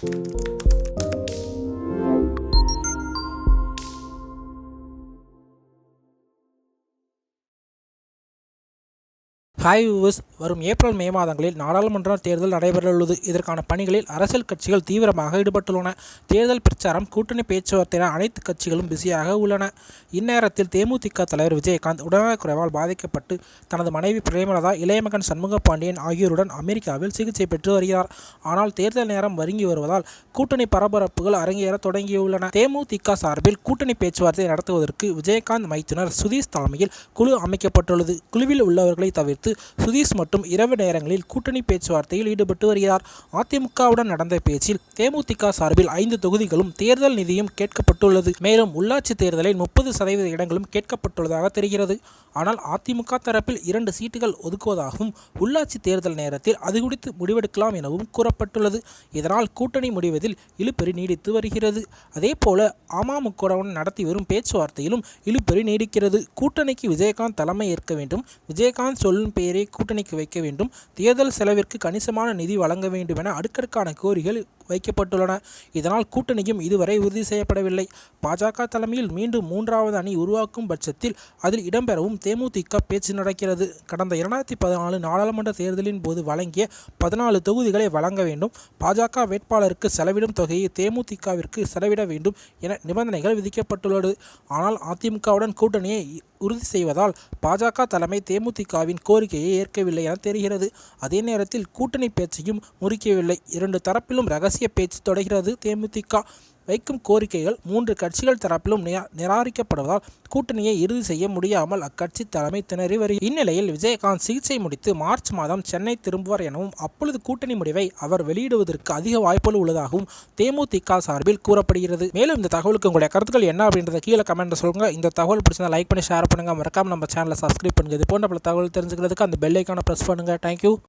Música hi viewers வரும் April May மாதங்களில் நாடாளுமன்ற தேர்தல் நடைபெறவுள்ளது. இதற்கான பணிகளில் அரசியல் கட்சிகள் தீவிரமாக ஈடுபட்டுள்ளன. தேர்தல் பிரச்சாரம் கூட்டணி பேச்சுவார்த்தையான அனைத்து கட்சிகளும் பிஸியாக உள்ளன. இந்நேரத்தில் தேமுதிக தலைவர் விஜயகாந்த் உடல்நலக்குறைவால் பாதிக்கப்பட்டு தனது மனைவி பிரேமலதா இளையமகன் சண்முக பாண்டியன் ஆகியோருடன் அமெரிக்காவில் சிகிச்சை பெற்று வருகிறார். ஆனால் தேர்தல் நேரம் வருங்கி வருவதால் கூட்டணி பரபரப்புகள் அரங்கேற தொடங்கியுள்ளன. தேமுதிக சார்பில் கூட்டணி பேச்சுவார்த்தை நடத்துவதற்கு விஜயகாந்த் மைத்துனர் சுதீஷ் தலைமையில் குழு அமைக்கப்பட்டுள்ளது. குழுவில் உள்ளவர்களை தவிர்த்து சுதீஷ் மட்டும் இரவு நேரங்களில் கூட்டணி பேச்சுவார்த்தையில் ஈடுபட்டு வருகிறார். அதிமுகவுடன் நடந்த பேச்சில் தேமுதிக சார்பில் ஐந்து தொகுதிகளும் தேர்தல் நிதியும் கேட்கப்பட்டுள்ளது. மேலும் உள்ளாட்சி தேர்தலில் முப்பது சதவீத இடங்களும் கேட்கப்பட்டுள்ளதாக தெரிகிறது. ஆனால் அதிமுக தரப்பில் இரண்டு சீட்டுகள் ஒதுக்குவதாகவும் உள்ளாட்சி தேர்தல் நேரத்தில் அது குறித்து முடிவெடுக்கலாம் எனவும் கூறப்பட்டுள்ளது. இதனால் கூட்டணி முடிவதில் இழுபறி நீடித்து வருகிறது. அதேபோல அமமுகவுடன் நடத்தி வரும் பேச்சுவார்த்தையிலும் இழுபறி நீடிக்கிறது. கூட்டணிக்கு விஜயகாந்த் தலைமை ஏற்க வேண்டும். விஜயகாந்த் சொல்லும் பெயரை கூட்டணிக்கு வைக்க வேண்டும். தேர்தல் செலவிற்கு கணிசமான நிதி வழங்க வேண்டும் என அடுக்கடுக்கான கோரிகள் வைக்கப்பட்டுள்ளன. இதனால் கூட்டணியும் இதுவரை உறுதி செய்யப்படவில்லை. பாஜக தலைமையில் மீண்டும் மூன்றாவது அணி உருவாக்கும் பட்சத்தில் அதில் இடம்பெறவும் தேமுதிக பேச்சு நடக்கிறது. கடந்த இரண்டாயிரத்தி பதினாலு நாடாளுமன்ற தேர்தலின் போது வழங்கிய பதினாலு தொகுதிகளை வழங்க வேண்டும். பாஜக வேட்பாளருக்கு செலவிடும் தொகையை தேமுதிகவிற்கு செலவிட வேண்டும் என நிபந்தனைகள் விதிக்கப்பட்டுள்ளது. ஆனால் அதிமுகவுடன் கூட்டணியை உறுதி செய்வதால் பாஜக தலைமை தேமுதிகவின் கோரிக்கையை ஏற்கவில்லை என தெரிகிறது. அதே நேரத்தில் கூட்டணி பேச்சையும் முறிக்கவில்லை. இரண்டு தரப்பிலும் ரகசிய பேச்சு தொடர்கிறது. தேமுதிக வைக்கும் கோரிக்கைகள் மூன்று கட்சிகள் தரப்பிலும் நிராகரிக்கப்படுவதால் கூட்டணியை இறுதி செய்ய முடியாமல் அக்கட்சி தலைமை திணறி வருகிறது. இந்நிலையில் விஜயகாந்த் சிகிச்சை முடித்து மார்ச் மாதம் சென்னை திரும்புவார் எனவும் அப்பொழுது கூட்டணி முடிவை அவர் வெளியிடுவதற்கு அதிக வாய்ப்புகள் உள்ளதாகவும் தேமுதிக சார்பில் கூறப்படுகிறது. மேலும் இந்த தகவலுக்கு உங்களுடைய கருத்துக்கள் என்ன அப்படின்றத கீழே கமெண்ட் சொல்லுங்க. இந்த தகவல் பிடிச்சிருந்தா லைக் பண்ணி ஷேர் பண்ணுங்க. மறக்காம நம்ம சேனலை சப்ஸ்கிரைப் பண்ணுங்க. இது போன்ற பல தகவல் தெரிஞ்சுக்கிறதுக்கு அந்த பெல் பிரஸ் ப்ரெஸ் பண்ணுங்க. Thank you